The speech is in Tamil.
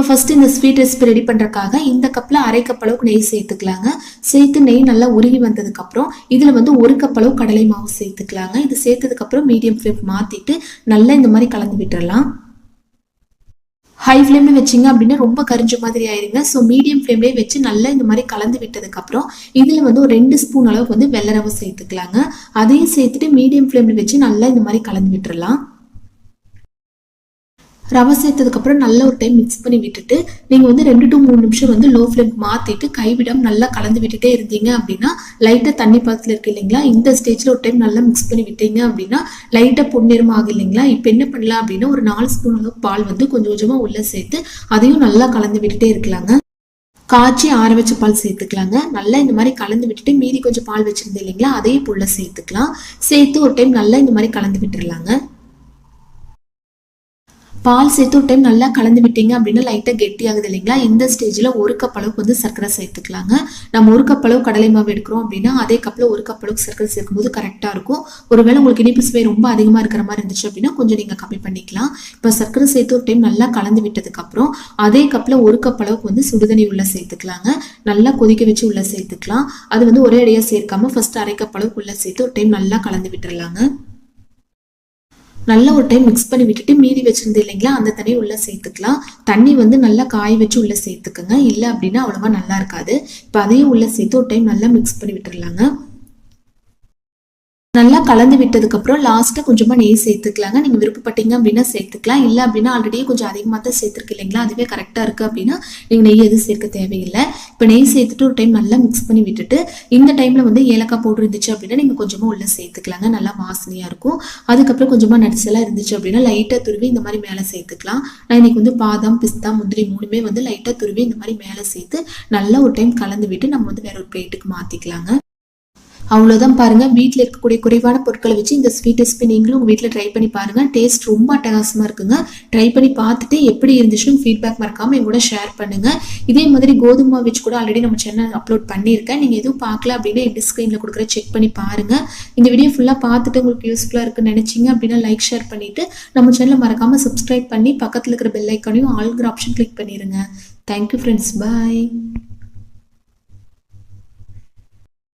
இப்போ ஃபஸ்ட்டு இந்த ஸ்வீட் ரெசிபி ரெடி பண்ணுறக்காக இந்த கப்பில் அரை கப் அளவுக்கு நெய் சேர்த்துக்கலாங்க. சேர்த்து நெய் நல்லா உருகி வந்ததுக்கப்புறம் இதில் வந்து ஒரு கப் அளவு கடலை மாவு சேர்த்துக்கலாங்க. இது சேர்த்ததுக்கப்புறம் மீடியம் ஃப்ளேம் மாற்றிட்டு நல்லா இந்த மாதிரி கலந்து விட்டுறலாம். ஹை ஃப்ளேமில் வச்சிங்க அப்படின்னா ரொம்ப கரிஞ்ச மாதிரி ஆயிருங்க. ஸோ மீடியம் ஃப்ளேம்லேயே வச்சு நல்லா இந்த மாதிரி கலந்து விட்டதுக்கப்புறம் இதில் வந்து ஒரு ரெண்டு ஸ்பூன் அளவுக்கு வந்து வெள்ளரவை சேர்த்துக்கலாங்க. அதையும் சேர்த்துட்டு மீடியம் ஃப்ளேமில் வச்சு நல்லா இந்த மாதிரி கலந்து விட்டுறலாம். ரவை சேர்த்ததுக்கப்புறம் நல்ல ஒரு டைம் மிக்ஸ் பண்ணி விட்டுட்டு நீங்கள் வந்து ரெண்டு டு மூணு நிமிஷம் வந்து லோ ஃப்ளேம் மாற்றிட்டு கைவிடம் நல்லா கலந்து விட்டுட்டே இருந்தீங்க அப்படின்னா லைட்டாக தண்ணி பாத்திரம் இருக்கு இல்லைங்களா? இந்த ஸ்டேஜில் ஒரு டைம் நல்லா மிக்ஸ் பண்ணி விட்டீங்க அப்படின்னா லைட்டாக பொன்னிறம் ஆகும் இல்லைங்களா? இப்போ என்ன பண்ணலாம் அப்படின்னா ஒரு நாலு ஸ்பூன் அளவு பால் வந்து கொஞ்சம் கொஞ்சமாக உள்ளே சேர்த்து அதையும் நல்லா கலந்து விட்டுட்டே இருக்கலாங்க. காய்ச்சி ஆற வச்ச பால் சேர்த்துக்கலாங்க. நல்லா இந்த மாதிரி கலந்து விட்டுட்டு மீதி கொஞ்சம் பால் வச்சுருந்தேன் இல்லைங்களா? அதையும் புள்ள சேர்த்துக்கலாம். சேர்த்து ஒரு டைம் நல்லா இந்த மாதிரி கலந்து விட்டுருலாங்க பால் சேர்த்து ஒரு டைம் நல்லா கலந்து விட்டீங்க அப்படின்னா லைட்டாக கெட்டி ஆகுது இல்லைங்களா? இந்த ஸ்டேஜில் ஒரு கப் அளவுக்கு வந்து சர்க்கரை சேர்த்துக்கலாங்க. நம்ம ஒரு கப் அளவு கடலை மாவு எடுக்கிறோம் அப்படின்னா அதே கப்பில் ஒரு கப் அளவுக்கு சர்க்கரை சேர்க்கும்போது கரெக்டாக இருக்கும். ஒருவேளை உங்களுக்கு இனிப்பு சுவை ரொம்ப அதிகமாக இருக்கிற மாதிரி இருந்துச்சு அப்படின்னா கொஞ்சம் நீங்கள் கம்மி பண்ணிக்கலாம். இப்போ சர்க்கரை சேர்த்து ஒரு டைம் நல்லா கலந்து விட்டதுக்கப்புறம் அதே கப்பில் ஒரு கப் அளவுக்கு வந்து சுடுதண்ணி உள்ளே சேர்த்துக்கலாங்க. நல்லா கொதிக்க வச்சு உள்ளே சேர்த்துக்கலாம். அது வந்து ஒரே அடியாக சேர்க்காம ஃபர்ஸ்ட் அரை கப் அளவுக்கு உள்ளே சேர்த்து ஒரு டைம் நல்லா கலந்து விட்டுறலாங்க. நல்லா ஒரு டைம் மிக்ஸ் பண்ணி விட்டுட்டு மீதி வச்சிருந்து இல்லைங்களா? அந்த தண்ணியை உள்ளே சேர்த்துக்கலாம். தண்ணி வந்து நல்லா காய வச்சு உள்ளே சேர்த்துக்குங்க. இல்லை அப்படின்னா அவ்வளோவா நல்லா இருக்காது. இப்போ அதையும் உள்ளே சேர்த்து ஒரு டைம் நல்லா மிக்ஸ் பண்ணி விட்டுறலாங்க. நல்லா கலந்து விட்டதுக்கப்புறம் லாஸ்ட்டாக கொஞ்சமாக நெய் சேர்த்துக்கலாங்க. நீங்கள் விருப்பப்பட்டீங்க அப்படின்னா சேர்த்துக்கலாம். இல்லை அப்படின்னா ஆல்ரெடியே கொஞ்சம் அதிகமாக தான் சேர்த்துருக்கு இல்லைங்களா? அதுவே கரெக்டாக இருக்குது அப்படின்னா நீங்கள் நெய் எதுவும் சேர்க்க தேவையில்லை. இப்போ நெய் சேர்த்துட்டு ஒரு டைம் நல்லா மிக்ஸ் பண்ணி விட்டுட்டு இந்த டைமில் வந்து ஏலக்காய் பவுடர் இருந்துச்சு அப்படின்னா நீங்கள் கொஞ்சமாக உள்ளே சேர்த்துக்கலாங்க. நல்லா வாசனையாக இருக்கும். அதுக்கப்புறம் கொஞ்சமாக நட்ஸ் எல்லாம் இருந்துச்சு அப்படின்னா லைட்டாக துருவி இந்த மாதிரி மேலே சேர்த்துக்கலாம். நான் இன்றைக்கி வந்து பாதாம் பிஸ்தா முந்திரி மூணுமே வந்து லைட்டாக துருவி இந்த மாதிரி மேலே சேர்த்து நல்லா ஒரு டைம் கலந்து விட்டு நம்ம வந்து வேற ஒரு பிளேட்டுக்கு மாற்றிக்கலாங்க அவ்வளோதான் பாருங்க. வீட்டில் இருக்கக்கூடிய குறைவான பொருட்களை வச்சு இந்த ஸ்வீட் ரெசிபி நீங்களும் உங்கள் வீட்டில் ட்ரை பண்ணி பாருங்கள் டேஸ்ட் ரொம்ப அட்டகாசமாக இருக்குங்க. ட்ரை பண்ணி பார்த்துட்டு எப்படி இருந்துச்சுன்னு ஃபீட்பேக் மறக்காமல் என் கூட ஷேர் பண்ணுங்க. இதே மாதிரி கோதுமை வச்சு கூட ஆல்ரெடி நம்ம சேனல் அப்லோட் பண்ணியிருக்கேன். நீங்கள் எதுவும் பார்க்கல அப்படின்னா என் ஸ்க்ரீனில் கொடுக்குற செக் பண்ணி பாருங்கள் இந்த வீடியோ ஃபுல்லாக பார்த்துட்டு உங்களுக்கு யூஸ்ஃபுல்லாக இருக்குன்னு நினச்சிங்க அப்படின்னா லைக் ஷேர் பண்ணிவிட்டு நம்ம சேனலை மறக்காமல் சப்ஸ்கிரைப் பண்ணி பக்கத்தில் இருக்கிற பெல் ஐக்கானையும் ஆல்கிற ஆப்ஷன் கிளிக் பண்ணிடுங்க தேங்க்யூ ஃப்ரெண்ட்ஸ் பாய்